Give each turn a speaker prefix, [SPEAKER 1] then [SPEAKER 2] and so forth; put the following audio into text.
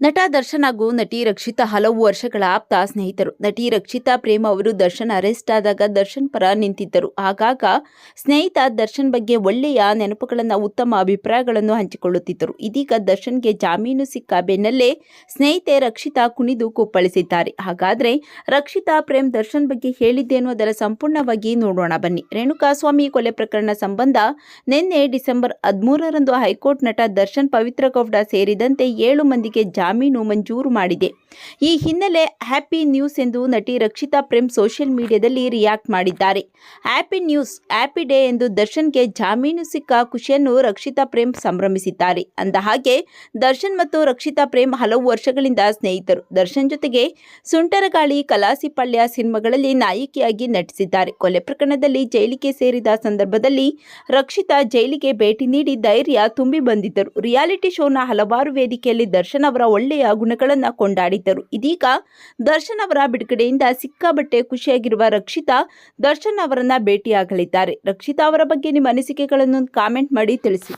[SPEAKER 1] ನಟ ದರ್ಶನ್ ಹಾಗೂ ನಟಿ ರಕ್ಷಿತಾ ಹಲವು ವರ್ಷಗಳ ಆಪ್ತ ಸ್ನೇಹಿತರು. ನಟಿ ರಕ್ಷಿತಾ ಪ್ರೇಮ್ ಅವರು ದರ್ಶನ್ ಅರೆಸ್ಟ್ ಆದಾಗ ದರ್ಶನ್ ಪರ ನಿಂತಿದ್ದರು. ಆಗಾಗ ಸ್ನೇಹಿತ ದರ್ಶನ್ ಬಗ್ಗೆ ಒಳ್ಳೆಯ ನೆನಪುಗಳನ್ನು ಉತ್ತಮ ಅಭಿಪ್ರಾಯಗಳನ್ನು ಹಂಚಿಕೊಳ್ಳುತ್ತಿದ್ದರು. ಇದೀಗ ದರ್ಶನ್ಗೆ ಜಾಮೀನು ಸಿಕ್ಕ ಬೆನ್ನಲ್ಲೇ ಸ್ನೇಹಿತೆ ರಕ್ಷಿತಾ ಕುಣಿದು ಕುಪ್ಪಳಿಸಿದ್ದಾರೆ. ಹಾಗಾದರೆ ರಕ್ಷಿತಾ ಪ್ರೇಮ್ ದರ್ಶನ್ ಬಗ್ಗೆ ಹೇಳಿದ್ದೇನು ಅದರ ಸಂಪೂರ್ಣವಾಗಿ ನೋಡೋಣ ಬನ್ನಿ. ರೇಣುಕಾಸ್ವಾಮಿ ಕೊಲೆ ಪ್ರಕರಣ ಸಂಬಂಧ ನಿನ್ನೆ ಡಿಸೆಂಬರ್ ಹದಿಮೂರರಂದು ಹೈಕೋರ್ಟ್ ನಟ ದರ್ಶನ್ ಪವಿತ್ರ ಗೌಡ ಸೇರಿದಂತೆ ಏಳು ಮಂದಿಗೆ ಜಾಮೀನು ಮಂಜೂರು ಮಾಡಿದೆ. ಈ ಹಿನ್ನೆಲೆ ಹ್ಯಾಪಿ ನ್ಯೂಸ್ ಎಂದು ನಟಿ ರಕ್ಷಿತಾ ಪ್ರೇಮ್ ಸೋಷಿಯಲ್ ಮೀಡಿಯಾದಲ್ಲಿ ರಿಯಾಕ್ಟ್ ಮಾಡಿದ್ದಾರೆ. ಹ್ಯಾಪಿ ನ್ಯೂಸ್, ಹ್ಯಾಪಿ ಡೇ ಎಂದು ದರ್ಶನ್ಗೆ ಜಾಮೀನು ಸಿಕ್ಕ ಖುಷಿಯನ್ನು ರಕ್ಷಿತಾ ಪ್ರೇಮ್ ಸಂಭ್ರಮಿಸಿದ್ದಾರೆ. ಅಂದ ಹಾಗೆ, ದರ್ಶನ್ ಮತ್ತು ರಕ್ಷಿತಾ ಪ್ರೇಮ್ ಹಲವು ವರ್ಷಗಳಿಂದ ಸ್ನೇಹಿತರು. ದರ್ಶನ್ ಜೊತೆಗೆ ಸುಂಟರಗಾಳಿ ಕಲಾಸಿಪಳ್ಯ ಸಿನಿಮಾಗಳಲ್ಲಿ ನಾಯಕಿಯಾಗಿ ನಟಿಸಿದ್ದಾರೆ. ಕೊಲೆ ಪ್ರಕರಣದಲ್ಲಿ ಜೈಲಿಗೆ ಸೇರಿದ ಸಂದರ್ಭದಲ್ಲಿ ರಕ್ಷಿತಾ ಜೈಲಿಗೆ ಭೇಟಿ ನೀಡಿ ಧೈರ್ಯ ತುಂಬಿ ಬಂದಿದ್ದರು. ರಿಯಾಲಿಟಿ ಶೋನ ಹಲವಾರು ವೇದಿಕೆಯಲ್ಲಿ ದರ್ಶನ್ ಅವರ ಒಳ್ಳೆಯ ಗುಣಗಳನ್ನು ಕೊಂಡಾಡಿದ್ದರು. ಇದೀಗ ದರ್ಶನ್ ಅವರ ಬಿಡುಗಡೆಯಿಂದ ಸಿಕ್ಕಾಬಟ್ಟೆ ಖುಷಿಯಾಗಿರುವ ರಕ್ಷಿತಾ ದರ್ಶನ್ ಅವರನ್ನ ಭೇಟಿಯಾಗಲಿದ್ದಾರೆ. ರಕ್ಷಿತಾ ಅವರ ಬಗ್ಗೆ ನಿಮ್ಮ ಅನಿಸಿಕೆಗಳನ್ನು ಕಾಮೆಂಟ್ ಮಾಡಿ ತಿಳಿಸಿ.